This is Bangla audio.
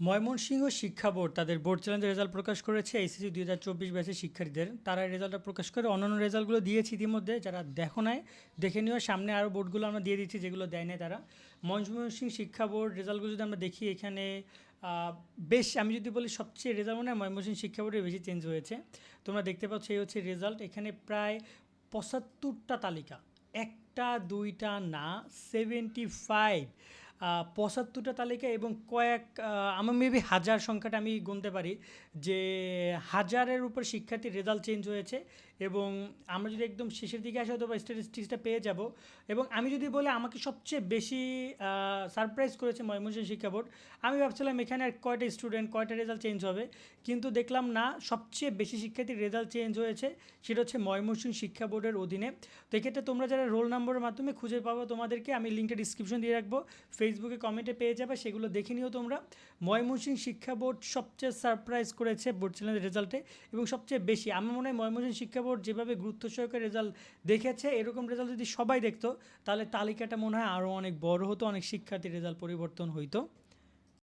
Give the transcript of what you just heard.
ময়মনসিংহ শিক্ষা বোর্ড তাদের বোর্ড চ্যালেঞ্জের রেজাল্ট প্রকাশ করেছে। এইচএসসি দুই হাজার চব্বিশ ব্যাচের শিক্ষার্থীদের। তারা রেজাল্টটা প্রকাশ করে। অন্যান্য রেজাল্টগুলো দিয়েছে ইতিমধ্যে। যারা দেখো নাই, দেখে নিও। সামনে আরও বোর্ডগুলো আমরা দিয়ে দিচ্ছি, যেগুলো দেয় নাই তারা। ময়মনসিংহ শিক্ষা বোর্ড রেজাল্টগুলো যদি আমরা দেখি, এখানে বেশ, আমি যদি বলি সবচেয়ে রেজাল্ট মানে হয় ময়মনসিংহ শিক্ষা বোর্ডের বেশি চেঞ্জ হয়েছে। তোমরা দেখতে পাচ্ছ এই হচ্ছে রেজাল্ট। এখানে প্রায় পঁচাত্তরটা তালিকা। একটা, দুইটা, না, সেভেন্টি ফাইভ। পঁচাত্তরটা তালিকা এবং কয়েক আমার মেবি হাজার সংখ্যাটা আমি গুনতে পারি যে হাজারের উপর শিক্ষার্থীর রেজাল্ট চেঞ্জ হয়েছে এবং আমরা যদি একদম শেষের দিকে আসি হয়তো বা স্ট্যাটিস্টিক্সটা পেয়ে যাব এবং আমি যদি বলে আমাকে সবচেয়ে বেশি সারপ্রাইজ করেছে ময়মনসিংহ শিক্ষা বোর্ড, আমি ভাবছিলাম এখানে আর কয়টা স্টুডেন্ট কয়টা রেজাল্ট চেঞ্জ হবে কিন্তু দেখলাম না, সবচেয়ে বেশি শিক্ষার্থীর রেজাল্ট চেঞ্জ হয়েছে সেটা হচ্ছে ময়মনসিংহ শিক্ষা বোর্ডের অধীনে। তো এক্ষেত্রে তোমরা যারা রোল নম্বরের মাধ্যমে খুঁজে পাবো তোমাদেরকে আমি লিঙ্কটা ডিসক্রিপশন দিয়ে রাখব। ফেসবুকে কমেন্টে পেয়ে যাবে, সেগুলো দেখে নিও তোমরা। ময়মনসিংহ শিক্ষা বোর্ড সবচেয়ে সারপ্রাইজ করেছে বোর্ড চ্যানেলের রেজাল্টে এবং সবচেয়ে বেশি, আমার মনে হয় ময়মনসিংহ শিক্ষা বোর্ড যেভাবে গুরুত্ব সহকারে রেজাল্ট দেখেছে, এরকম রেজাল্ট যদি সবাই দেখতো, তাহলে তালিকাটা মনে হয় আরও অনেক বড় হতো, অনেক শিক্ষার্থীর রেজাল্ট পরিবর্তন হইতো।